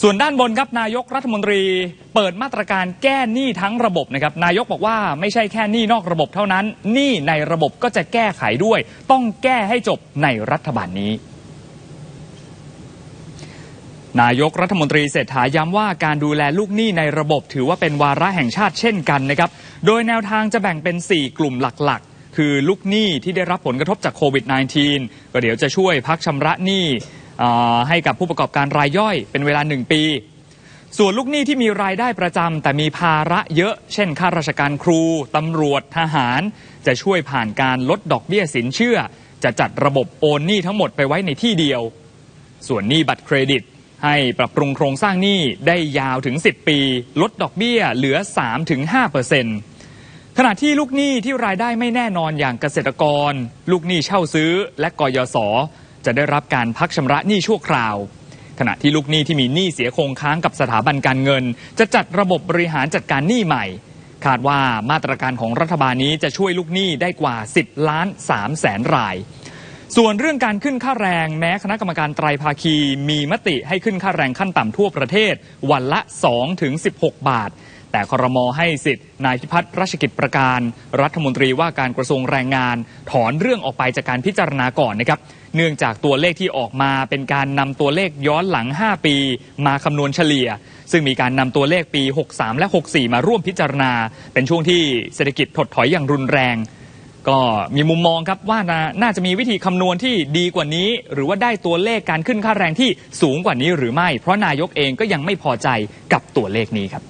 ส่วนด้านบนครับนายกรัฐมนตรีเปิดมาตรการแก้หนี้ทั้งระบบนะครับนายกบอกว่าไม่ใช่แค่หนี้นอกระบบเท่านั้นหนี้ในระบบก็จะแก้ไขด้วย ต้องแก้ให้จบในรัฐบาลนี้ นายกรัฐมนตรีเศรษฐาย้ำว่าการดูแลลูกหนี้ในระบบ ถือว่าเป็นวาระแห่งชาติเช่นกันนะครับโดยแนวทางจะแบ่งเป็น 4 กลุ่มหลักๆ คือลูกหนี้ที่ได้รับผลกระทบจากโควิด -19 ก็เดี๋ยวจะช่วยพักชำระหนี้ ให้กับผู้ประกอบการรายย่อยเป็นเวลา 1 ปี ส่วนลูกหนี้ที่มีรายได้ประจำแต่มีภาระเยอะ เช่นข้าราชการครูตำรวจทหาร จะช่วยผ่านการลดดอกเบี้ยสินเชื่อ จะจัดระบบโอนหนี้ทั้งหมดไปไว้ในที่เดียว ส่วนหนี้บัตรเครดิต ให้ปรับปรุงโครงสร้างหนี้ได้ยาวถึง 10 ปี ลดดอกเบี้ยเหลือ 3-5%ขณะที่ลูกหนี้ที่รายได้ไม่แน่นอนอย่างเกษตรกร ลูกหนี้เช่าซื้อและกยศ จะได้รับการพักชำระหนี้ชั่วคราว ขณะที่ลูกหนี้ที่มีหนี้เสียคงค้างกับสถาบันการเงิน จะจัดระบบบริหารจัดการหนี้ใหม่ คาดว่ามาตรการของรัฐบาลนี้จะช่วยลูกหนี้ได้กว่า 10 ล้าน3แสนราย ส่วนเรื่องการขึ้นค่าแรงแม้คณะกรรมการไตรภาคีมีมติให้ขึ้นค่าแรงขั้นต่ำทั่วประเทศ วันละ2ถึง16 บาท แต่ครมให้สิทธิ์นายพิพัฒน์รัชกิจประการ รัฐมนตรีว่าการกระทรวงแรงงาน ถอนเรื่องออกไปจากการพิจารณาก่อนนะครับเนื่องจากตัวเลขที่ออกมาเป็นการนำตัวเลขย้อนหลัง 5 ปี มาคำนวณเฉลี่ย ซึ่งมีการนำตัวเลขปี 63 และ 64 มาร่วมพิจารณา เป็นช่วงที่เศรษฐกิจถดถอยอย่างรุนแรง ก็มีมุมมองครับว่านาน่าจะมีวิธีคำนวณที่ดีกว่านี้ หรือว่าได้ตัวเลขการขึ้นค่าแรงที่สูงกว่านี้หรือไม่ เพราะนายกเองก็ยังไม่พอใจกับตัวเลขนี้ครับ